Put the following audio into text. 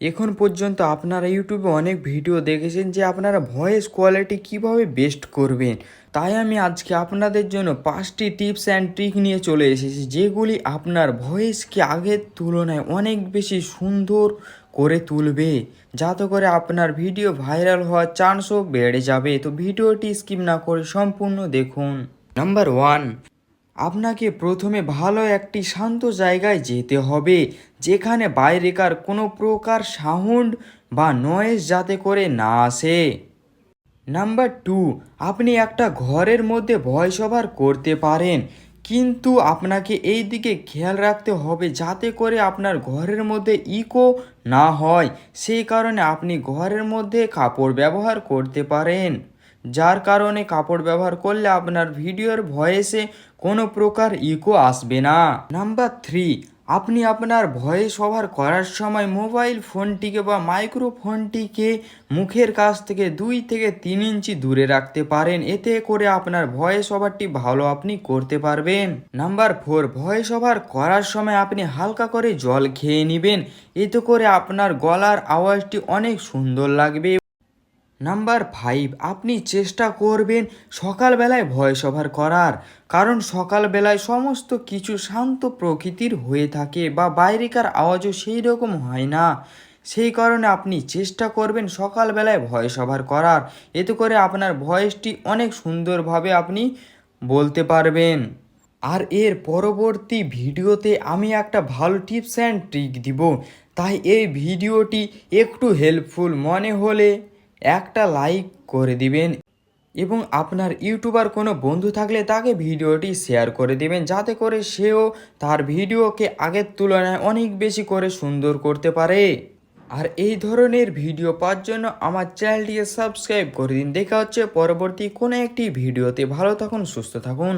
এখন পর্যন্ত আপনারা ইউটিউবে অনেক ভিডিও দেখেছেন যে আপনারা ভয়েস কোয়ালিটি কীভাবে বেস্ট করবেন। তাই আমি আজকে আপনাদের জন্য পাঁচটি টিপস অ্যান্ড ট্রিক নিয়ে চলে এসেছি, যেগুলি আপনার ভয়েসকে আগের তুলনায় অনেক বেশি সুন্দর করে তুলবে। যাতে করে আপনার ভিডিও ভাইরাল হওয়ার চান্সও বেড়ে যাবে। তো ভিডিওটি স্কিপ না করে সম্পূর্ণ দেখুন। নাম্বার ওয়ান আপনাকে প্রথমে ভালো একটি শান্ত জায়গায় যেতে হবে, যেখানে বাইরেকার কোনো প্রকার সাউন্ড বা নয়েজ যাতে করে না আসে। নাম্বার টু, আপনি একটা ঘরের মধ্যে ভয়েস ওভার করতে পারেন, কিন্তু আপনাকে এই দিকে খেয়াল রাখতে হবে যাতে করে আপনার ঘরের মধ্যে ইকো না হয়। সেই কারণে আপনি ঘরের মধ্যে কাপড় ব্যবহার করতে পারেন। যার কারণে কাপড় ব্যবহার করলে আপনার ভিডিওর ভয়েসে কোনো প্রকার ইকো আসবে না। নাম্বার থ্রি, আপনি আপনার ভয়েস ওভার করার সময় মোবাইল ফোনটিকে বা মাইক্রোফোনটিকে মুখের কাছ থেকে দুই থেকে তিন ইঞ্চি দূরে রাখতে পারেন। এতে করে আপনার ভয়েস ওভারটি ভালো আপনি করতে পারবেন। নাম্বার ফোর, ভয়েস ওভার করার সময় আপনি হালকা করে জল খেয়ে নেবেন। এতে করে আপনার গলার আওয়াজটি অনেক সুন্দর লাগবে। নাম্বার ফাইভ আপনি চেষ্টা করবেন সকালবেলায় ভয়েস ওভার করার। কারণ সকালবেলায় সমস্ত কিছু শান্ত প্রকৃতির হয়ে থাকে বা বাইরেকার আওয়াজও সেই রকম হয় না। সেই কারণে আপনি চেষ্টা করবেন সকালবেলায় ভয়েস ওভার করার। এতে করে আপনার ভয়েসটি অনেক সুন্দরভাবে আপনি বলতে পারবেন। আর এর পরবর্তী ভিডিওতে আমি একটা ভালো টিপস অ্যান্ড ট্রিক দিব। তাই এই ভিডিওটি একটু হেল্পফুল মনে হলে একটা লাইক করে দিবেন এবং আপনার ইউটিউবার কোনো বন্ধু থাকলে তাকে ভিডিওটি শেয়ার করে দিবেন, যাতে করে সেও তার ভিডিওকে আগের তুলনায় অনেক বেশি করে সুন্দর করতে পারে। আর এই ধরনের ভিডিও পাওয়ার জন্য আমার চ্যানেলটিকে সাবস্ক্রাইব করে দিন। দেখা হচ্ছে পরবর্তী কোনো একটি ভিডিওতে। ভালো থাকুন, সুস্থ থাকুন।